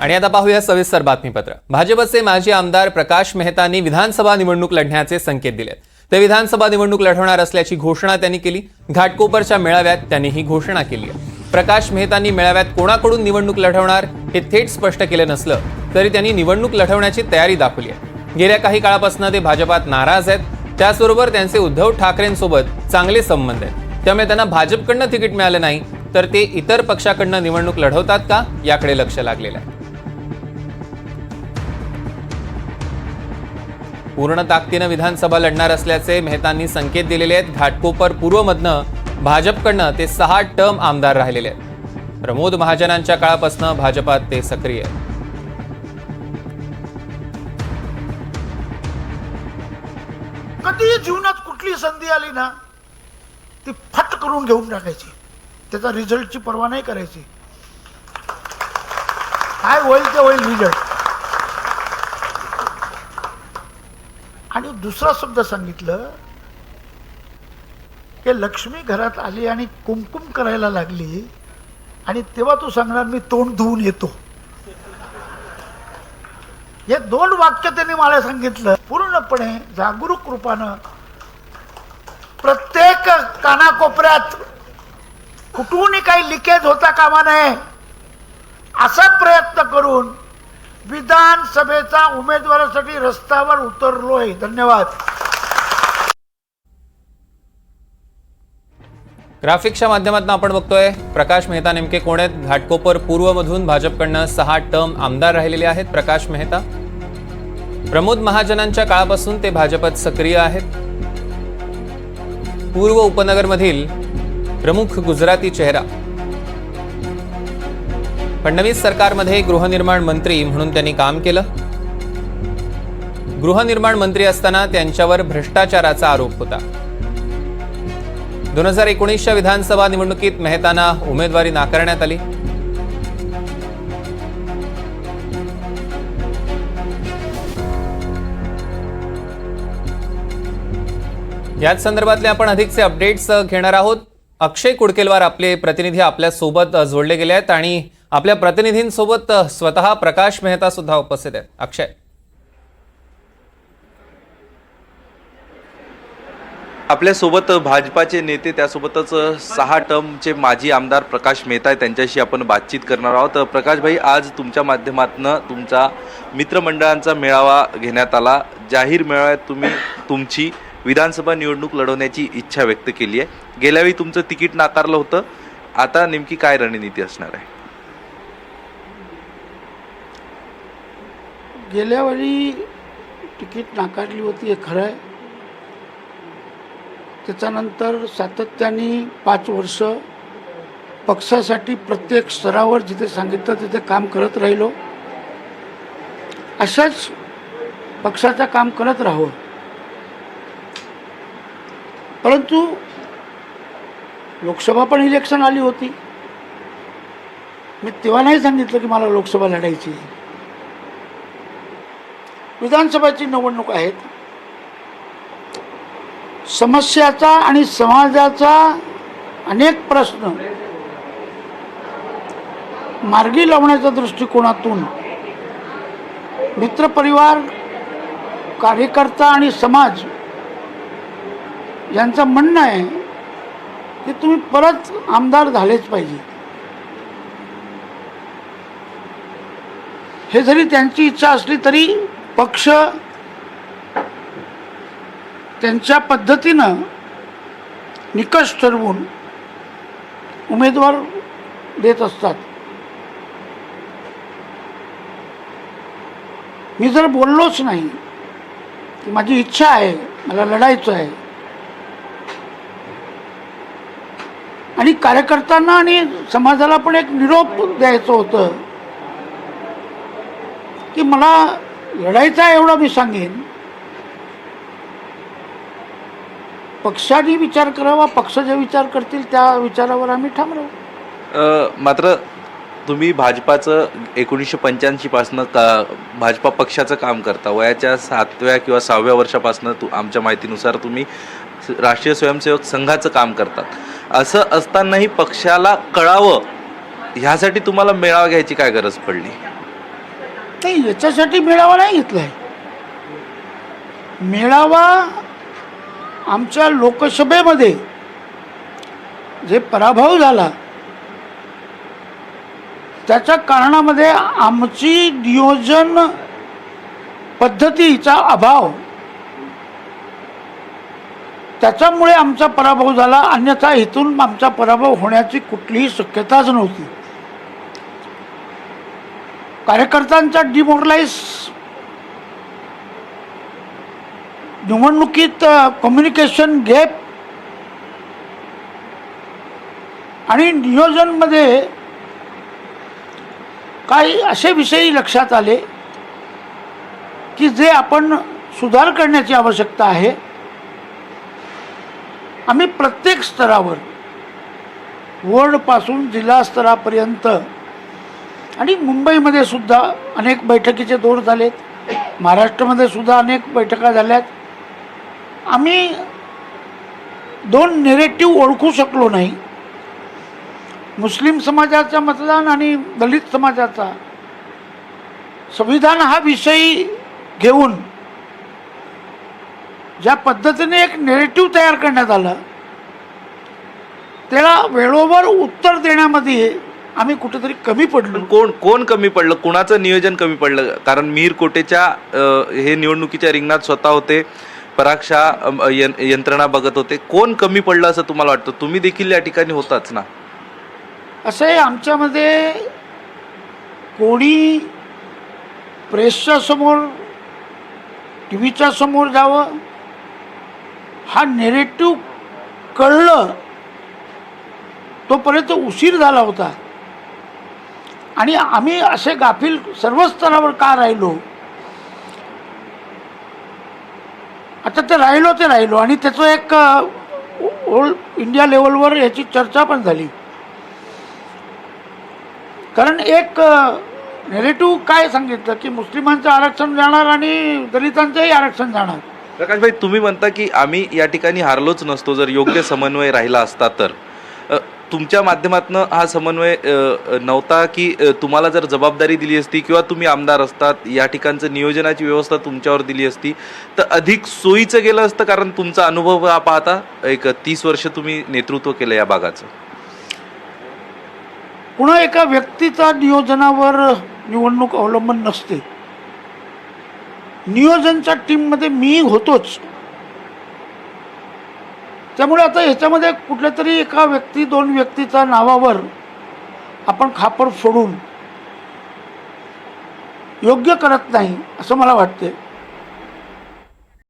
आणि आता पाहूया सविस्तर बातमीपत्र. भाजपचे माजी आमदार प्रकाश मेहतांनी विधानसभा निवडणूक लढण्याचे संकेत दिलेत. ते विधानसभा निवडणूक लढवणार असल्याची घोषणा त्यांनी केली. घाटकोपरच्या मेळाव्यात त्यांनी ही घोषणा केली प्रकाश मेहतांनी मेळाव्यात कोणाकडून निवडणूक लढवणार हे थेट स्पष्ट केलं नसलं तरी त्यांनी निवडणूक लढवण्याची तयारी दाखवली आहे. गेल्या काही काळापासून ते भाजपात नाराज आहेत. त्याचबरोबर त्यांचे उद्धव ठाकरेंसोबत चांगले संबंध आहेत. त्यामुळे त्यांना भाजपकडनं तिकीट मिळालं नाही तर ते इतर पक्षाकडनं निवडणूक लढवतात का? याकडे लक्ष लागलेलं आहे. पूर्ण ताकदीनं विधानसभा लढणार असल्याचे मेहतांनी संकेत दिलेले आहेत. घाटकोपर पूर्वमधनं भाजपकडनं ते सहा टर्म आमदार राहिलेले आहेत. प्रमोद महाजनांच्या काळापासून भाजपात ते सक्रिय आहेत. कधी जीवनात कुठली संधी आली ना ती फट करून घेऊन टाकायची. त्याचा रिझल्टची पर्वा नाही करायची. काय होईल ते होईल रिझल्ट आणि दुसरा शब्द सांगितलं की लक्ष्मी घरात आली आणि कुमकुम करायला लागली आणि तेव्हा तू सांगणार मी तोंड धुवून येतो. हे दोन वाक्य त्यांनी मला सांगितलं. पूर्णपणे जागरूक रूपानं प्रत्येक कानाकोपऱ्यात कुठूनही काही लिकेज होता कामा नये असा प्रयत्न करून विधानसभेचा उमेदवारासाठी रस्त्यावर उतरलोय. धन्यवाद. ग्राफिक्सच्या माध्यमातून आपण बघतोय प्रकाश मेहता नेमके कोण आहेत? घाटकोपर पूर्वमधून भाजपकडनं सहा टर्म आमदार राहिलेले आहेत प्रकाश मेहता. प्रमोद महाजनांच्या काळापासून ते भाजपात सक्रिय आहेत. पूर्व उपनगरमधील प्रमुख गुजराती चेहरा. फडणवीस सरकारमध्ये गृहनिर्माण मंत्री म्हणून त्यांनी काम केलं. गृहनिर्माण मंत्री असताना त्यांच्यावर भ्रष्टाचाराचा आरोप होता. दोन हजार एकोणीसच्या विधानसभा निवडणुकीत मेहताना उमेदवारी नाकारण्यात आली. याच संदर्भातले आपण अधिकचे अपडेट्स घेणार आहोत. अक्षय कुडकेलवार आपले प्रतिनिधी आपल्यासोबत जोडले गेले आहेत आणि आपल्या प्रतिनिधींसोबत स्वतः प्रकाश मेहता सुद्धा उपस्थित आहेत. अक्षय. आपल्यासोबत भाजपाचे नेते त्यासोबतच सहा टर्मचे माजी आमदार प्रकाश मेहता आहे त्यांच्याशी आपण बातचीत करणार आहोत. प्रकाशभाई आज तुमच्या माध्यमातून तुमचा मित्रमंडळांचा मेळावा घेण्यात आला. जाहीर मेळाव्यात तुम्ही तुमची विधानसभा निवडणूक लढवण्याची इच्छा व्यक्त केली आहे. गेल्यावेळी तुमचं तिकीट नाकारलं होतं. आता नेमकी काय रणनीती असणार आहे? गेल्या वेळी तिकीट नाकारली होती हे खरं आहे. त्याच्यानंतर सातत्याने पाच वर्ष पक्षासाठी प्रत्येक स्तरावर जिथे सांगितलं तिथे काम करत राहिलो. अशाच पक्षाचं काम करत राहावं. परंतु लोकसभा पण इलेक्शन आली होती. मी तेव्हा नाही सांगितलं की मला लोकसभा लढायची आहे. विधानसभेची निवडणूक आहेत. समस्याचा आणि समाजाचा अनेक प्रश्न मार्गी लावण्याच्या दृष्टिकोनातून मित्रपरिवार कार्यकर्ता आणि समाज यांचं म्हणणं आहे की तुम्ही परत आमदार झालेच पाहिजे. हे जरी त्यांची इच्छा असली तरी पक्ष त्यांच्या पद्धतीनं निकष ठरवून उमेदवार देत असतात. मी जर बोललोच नाही की माझी इच्छा आहे मला लढायचं आहे. आणि कार्यकर्त्यांना आणि समाजाला पण एक निरोप द्यायचं होतं की मला लढायचा एवढा मी सांगेन. पक्षाने विचार करावा पक्ष जे विचार करतील त्या विचारावर आम्ही ठाम राहू मात्र तुम्ही भाजपाचं एकोणीसशे पंच्याऐंशीपासनं का भाजपा पक्षाचं काम करता. वयाच्या सातव्या किंवा सहाव्या वर्षापासनं तू आमच्या माहितीनुसार तुम्ही राष्ट्रीय स्वयंसेवक संघाचं काम करतात. असं असतानाही पक्षाला कळावं ह्यासाठी तुम्हाला मेळावा घ्यायची काय गरज पडली? नाही याच्यासाठी मेळावा नाही घेतला आहे मेळावा आमच्या लोकसभेमध्ये जे पराभव झाला त्याच्या कारणामध्ये आमची नियोजन पद्धतीचा अभाव त्याच्यामुळे आमचा पराभव झाला. अन्यथा इथून आमचा पराभव होण्याची कुठलीही शक्यताच नव्हती. कार्यकर्त्यांचा डिमोरलाइज निवडणुकीत कम्युनिकेशन गॅप आणि नियोजनमध्ये काही असे विषयी लक्षात आले की जे आपण सुधार करण्याची आवश्यकता आहे आम्ही प्रत्येक स्तरावर वॉर्डपासून जिल्हा स्तरापर्यंत आणि मुंबईमध्ये सुद्धा अनेक बैठकीचे दौर झालेत. महाराष्ट्रामध्ये सुद्धा अनेक बैठका झाल्यात. आम्ही दोन नेरेटिव्ह ओळखू शकलो नाही. मुस्लिम समाजाचं मतदान आणि दलित समाजाचा संविधान हा विषय घेऊन ज्या पद्धतीने एक नेरेटिव्ह तयार करण्यात आलं त्याला वेळोवर उत्तर देण्यामध्ये आम्ही कुठेतरी कमी पडलो. कोण कोण कमी पडलं? कुणाचं नियोजन कमी पडलं? कारण मीर कोटेच्या हे निवडणुकीच्या रिंगणात स्वतः होते. पराक्षा यंत्रणा बघत होते. कोण कमी पडलं असं तुम्हाला वाटतं? तुम्ही देखील या ठिकाणी होताच ना. असं आहे आमच्यामध्ये कोणी प्रेसच्या समोर टी व्हीच्या समोर जावं हा नेरेटिव्ह कळलं तोपर्यंत उशीर झाला होता. आणि आम्ही असे गाफील सर्व स्तरावर का राहिलो? आता ते राहिलो ते राहिलो. आणि त्याचं एक ओल्ड इंडिया लेवलवर याची चर्चा पण झाली. कारण एक नेरेटिव्ह काय सांगितलं? की मुस्लिमांचं आरक्षण जाणार आणि दलितांचंही आरक्षण जाणार. प्रकाशभाई तुम्ही म्हणता की आम्ही या ठिकाणी हारलोच नसतो. जर योग्य समन्वय राहिला असता तर. तुमच्या माध्यमातून हा समन्वय नव्हता की तुम्हाला जर जबाबदारी दिली असती किंवा तुम्ही आमदार असतात या ठिकाणचं नियोजनाची व्यवस्था तुमच्यावर दिली असती तर अधिक सोयीचं गेलं असतं कारण तुमचा अनुभव हा पाहता एक तीस वर्ष तुम्ही नेतृत्व केलं या भागाचं? पुन्हा एका व्यक्तीचा नियोजनावर निवडणूक अवलंबून नसते. नियोजनच्या टीममध्ये मी होतोच. त्यामुळे आता ह्याच्यामध्ये कुठल्या तरी एका व्यक्ती दोन व्यक्तीच्या नावावर आपण खापर फोडून योग्य करत नाही असं मला वाटते